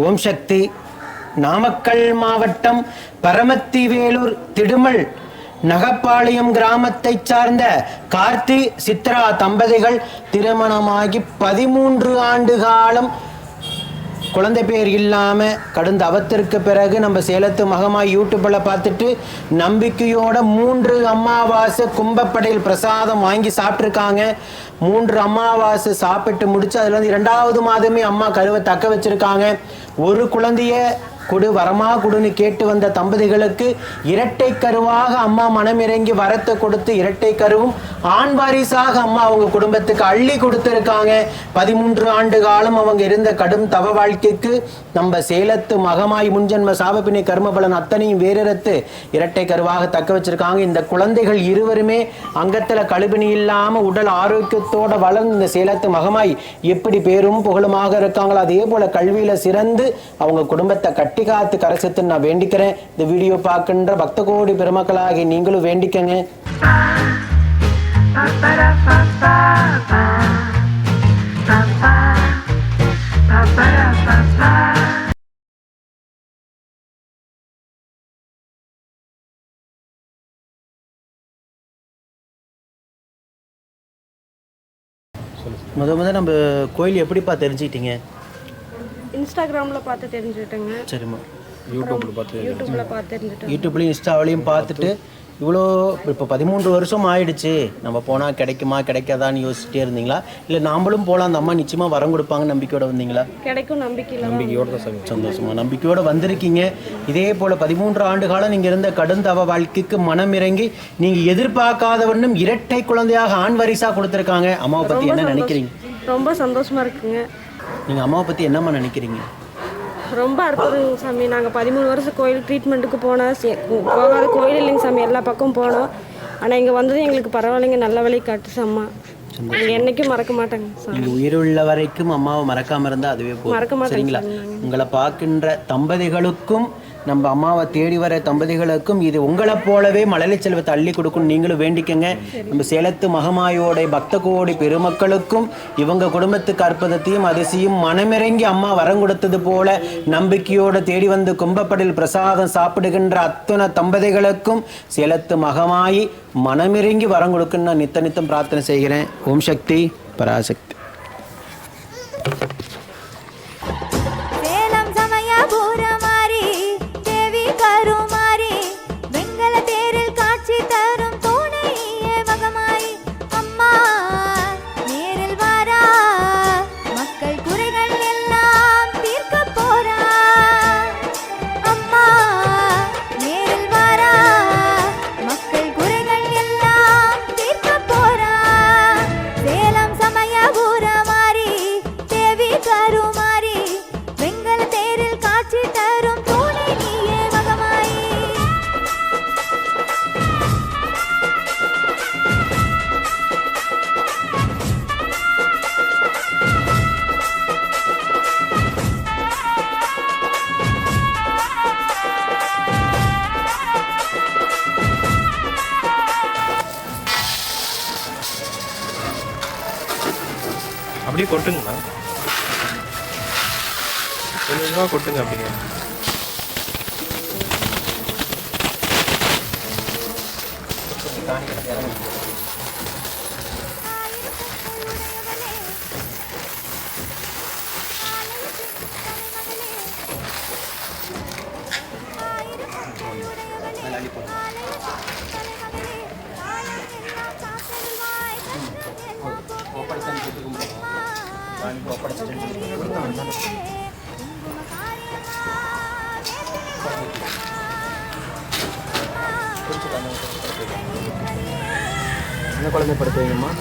ஓம் சக்தி. நாமக்கல் மாவட்டம் பரமத்திவேலூர் திடுமல் நகப்பாளையம் கிராமத்தைச் சார்ந்த கார்த்தி சித்ரா தம்பதிகள் திருமணமாகி பதிமூன்று ஆண்டு காலம். குழந்தை பேர் இல்லாமல் கடந்த அவத்திற்கு பிறகு நம்ம சேலத்து மகமாய் யூடியூப்பில் பார்த்துட்டு நம்பிக்கையோட மூன்று அமாவாசை கும்பப்படையில் பிரசாதம் வாங்கி சாப்பிட்ருக்காங்க மூன்று அமாவாசை சாப்பிட்டு முடிச்சு அதுலேருந்து இரண்டாவது மாதமே அம்மா கருவை தக்க வச்சிருக்காங்க. ஒரு குழந்தைய கொடு வரமா கொடுன்னு கேட்டு வந்த தம்பதிகளுக்கு இரட்டை கருவாக அம்மா மனமிறங்கி வரத்தை கொடுத்து இரட்டை கருவும் ஆண் வாரிசாக அம்மா அவங்க குடும்பத்துக்கு அள்ளி கொடுத்துருக்காங்க. பதிமூன்று ஆண்டு காலம் அவங்க இருந்த கடும் தவ வாழ்க்கைக்கு நம்ம சேலத்து மகமாய் முன்ஜன்ம சாபப்பினை கர்மபலன் அத்தனையும் வேறறுத்து இரட்டை கருவாக தக்க வச்சிருக்காங்க. இந்த குழந்தைகள் இருவருமே அங்கத்தில் கழுபினி இல்லாமல் உடல் ஆரோக்கியத்தோட வளர்ந்து இந்த சேலத்து மகமாய் எப்படி பேரும் புகழுமாக இருக்காங்களோ அதே போல கல்வியில சிறந்து அவங்க குடும்பத்தை கட்டி காத்து கரைசத்துன்னு நான் வேண்டிக்கிறேன். இந்த வீடியோ பார்க்கின்ற பக்த கோடி பெருமக்களாகி நீங்களும் வேண்டிக்கங்க. முத முத நம்ம கோயில் எப்படிப்பா தெரிஞ்சுக்கிட்டீங்க? இன்ஸ்டாகிராமில் பார்த்து தெரிஞ்சுக்கிட்டேங்க. சரிம்மா. யூடியூப்ல பார்த்து யூடியூப்பில் பார்த்து தெரிஞ்சுட்டேன் யூடியூப்லையும் இன்ஸ்டாவிலையும் பார்த்துட்டு இவ்வளோ இப்போ பதிமூன்று வருஷம் ஆயிடுச்சு. நம்ம போனால் கிடைக்குமா கிடைக்காதான்னு யோசிச்சுட்டே இருந்தீங்களா? இல்லை நாமளும் போகலாம் அந்த அம்மா நிச்சயமாக வரம் கொடுப்பாங்க நம்பிக்கையோட வந்தீங்களா? கிடைக்கும் நம்பிக்கையில். தான் நம்பிக்கையோட சந்தோஷமா நம்பிக்கையோட வந்திருக்கீங்க. இதே போல பதிமூன்று ஆண்டு காலம் நீங்க இருந்த கடுந்தவ வாழ்க்கைக்கு மனம் இறங்கி நீங்க எதிர்பார்க்காதவண்ணும் இரட்டை குழந்தையாக ஆண் வரிசா கொடுத்துருக்காங்க. அம்மாவை பத்தி என்ன நினைக்கிறீங்க? ரொம்ப சந்தோஷமா இருக்குங்க. நீங்க அம்மாவை பத்தி என்னம்மா நினைக்கிறீங்க? ரொம்ப அற்புதங்க சாமி. நாங்கள் பதிமூணு வருஷம் கோயில் ட்ரீட்மெண்ட்டுக்கு போனோம். போகாத கோயில் இல்லைங்க சாமி. எல்லா பக்கமும் போனோம். ஆனால் இங்கே வந்தது எங்களுக்கு பரவாயில்லைங்க. நல்ல வழி காட்டுச்சு அம்மா. நாங்கள் என்றைக்கும் மறக்க மாட்டேங்க நீங்க உயிருள்ள வரைக்கும் அம்மாவை மறக்காம இருந்தா அதுவே மறக்க போதும் சரிங்களா? உங்களை பார்க்கின்ற தம்பதிகளுக்கும் நம்ம அம்மாவை தேடி வர தம்பதிகளுக்கும் இது உங்களை போலவே மழலை செல்வத்தை அள்ளி கொடுக்கும் நீங்களும் வேண்டிக்கங்க. நம்ம சேலத்து மகமாயோட பக்த கோடி பெருமக்களுக்கும் இவங்க குடும்பத்துக்கு அற்புதத்தையும் அதிசயம் மனமிறங்கி அம்மா வரம் கொடுத்தது போல நம்பிக்கையோடு தேடி வந்து கும்பப்படில் பிரசாதம் சாப்பிடுகின்ற அத்தனை தம்பதிகளுக்கும் சேலத்து மகமாயி மனமிறங்கி வரம் கொடுக்குன்னு நான் நித்த நித்தம் பிரார்த்தனை செய்கிறேன். ஓம் சக்தி பராசக்தி. அப்படியே கொட்டுங்கண்ணா கொஞ்சம் கொஞ்சமாக கொட்டுங்க அப்படிங்க ఆయనకు అప్పటికి சின்ன குழந்தை படுத்துவீங்கம்மா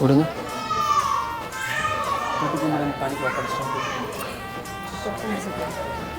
விடுங்க பட்டுக்கு மேடம் பாடி Estou com